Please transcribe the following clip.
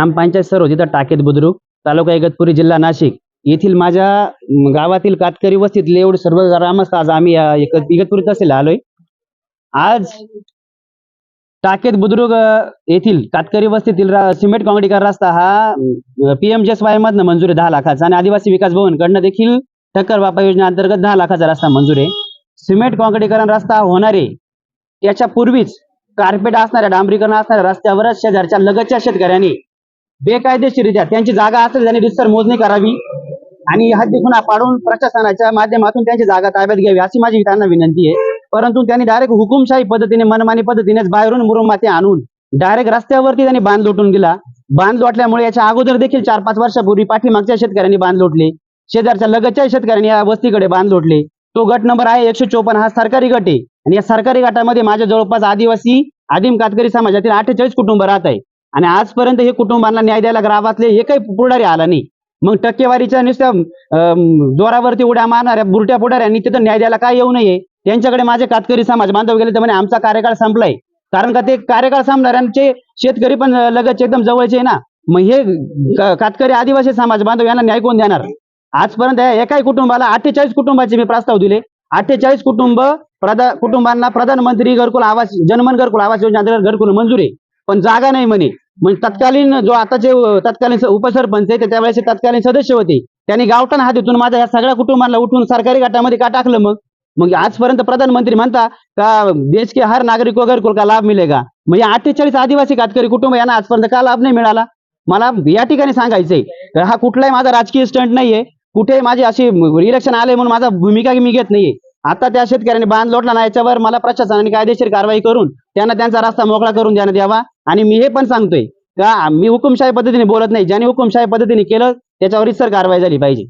ग्रामपंचायत सर्व तिथं टाकेत बुद्रुक तालुका इगतपुरी जिल्हा नाशिक. येथील माझ्या गावातील कातकरी वस्तीतले एवढे सर्व ग्रामस्थ आज आम्ही या इगतपुरी तहसील आलोय. आज टाकेत बुद्रुक येथील कातकरी वस्तीतील सिमेंट काँक्रीकरण रस्ता हा पीएम वाय मधनं मंजूर आहे दहा लाखाचा आणि आदिवासी विकास भवन कडनं देखील टक्कर बापा योजना अंतर्गत दहा लाखाचा रस्ता मंजूर आहे. सिमेंट काँक्रीकरण रस्ता होणार आहे. त्याच्या पूर्वीच कार्पेट असणाऱ्या डांबरीकरण असणाऱ्या रस्त्यावरच शेजारच्या लगतच्या शेतकऱ्यांनी बेकायदेशीरित्या त्यांची जागा असेल त्यांनी रितसर मोजणी करावी. आणि हद्दी खुणा पाडून प्रशासनाच्या माध्यमातून त्यांची जागा ताब्यात घ्यावी अशी माझी त्यांना विनंती आहे. परंतु त्यांनी डायरेक्ट हुकुमशाही पद्धतीने मनमानी पद्धतीनेच बाहेरून मुरुमाती आणून डायरेक्ट रस्त्यावरती त्यांनी बांध लोटून दिला. बांध लोटल्यामुळे याच्या अगोदर देखील चार पाच वर्षापूर्वी पाठीमागच्या शेतकऱ्यांनी बांध लोटले. शेजारच्या लगतच्या शेतकऱ्यांनी या वस्तीकडे बांध लोटले. तो गट नंबर आहे एकशे चोपन्न हा सरकारी गट आहे. आणि या सरकारी गटामध्ये माझ्या जवळपास आदिवासी आदिम कातकरी समाजातील अठ्ठेचाळीस कुटुंब राहत आहे. आणि आजपर्यंत हे कुटुंबांना न्याय द्यायला गावातले हे काही पुढारी आला नाही. मग टक्केवारीच्या नुसत्या अं, जोरावरती उड्या मारणाऱ्या बुरट्या पुढाऱ्यांनी तिथं न्याय द्यायला काय येऊ नये? त्यांच्याकडे माझे कातकरी समाज बांधव गेले तर म्हणे आमचा कार्यकाळ संपलाय. कारण का ते कार्यकाळ संपणाऱ्यांचे शेतकरी पण लगतचे एकदम जवळचे आहे ना. मग हे कातकरी आदिवासी समाज बांधव यांना न्याय कोण देणार? आजपर्यंत एकाही कुटुंबाला अठ्ठेचाळीस कुटुंबाचे मी प्रस्ताव दिले. अठ्ठेचाळीस कुटुंब प्रधा कुटुंबांना प्रधानमंत्री घरकुल आवास जनमन घरकुल आवास योजना अंतर्गत घरकुल मंजूर आहे. पण जागा नाही म्हणे. म्हणजे तत्कालीन जो आताचे तत्कालीन उपसरपंच आहे त्यावेळेस तत्कालीन सदस्य होते. त्यांनी गावठाण हातीतून माझ्या या सगळ्या कुटुंबांना उठून सरकारी गटामध्ये का टाकलं मग? मग आजपर्यंत प्रधानमंत्री म्हणता का देश के हर नागरिक को घरकुल का लाभ मिळेगा या अठ्ठेचाळीस आदिवासी कातकरी कुटुंब यांना आजपर्यंत का लाभ नाही मिळाला? मला या ठिकाणी सांगायचंय. का हा कुठलाही माझा राजकीय स्टंट नाहीये. कुठे माझी अशी इलेक्शन आले म्हणून माझा भूमिका मी घेत नाहीये. आता त्या शेतकऱ्यांनी बांध लोटला ना याच्यावर मला प्रशासनाने कायदेशीर कारवाई करून त्यांना त्यांचा रस्ता मोकळा करून देण्यात यावा. आणि मी हे पण सांगतोय का मी हुकुमशाही पद्धतीने बोलत नाही. ज्याने हुकुमशाही पद्धतीने केलं त्याच्यावर सर कारवाई झाली पाहिजे.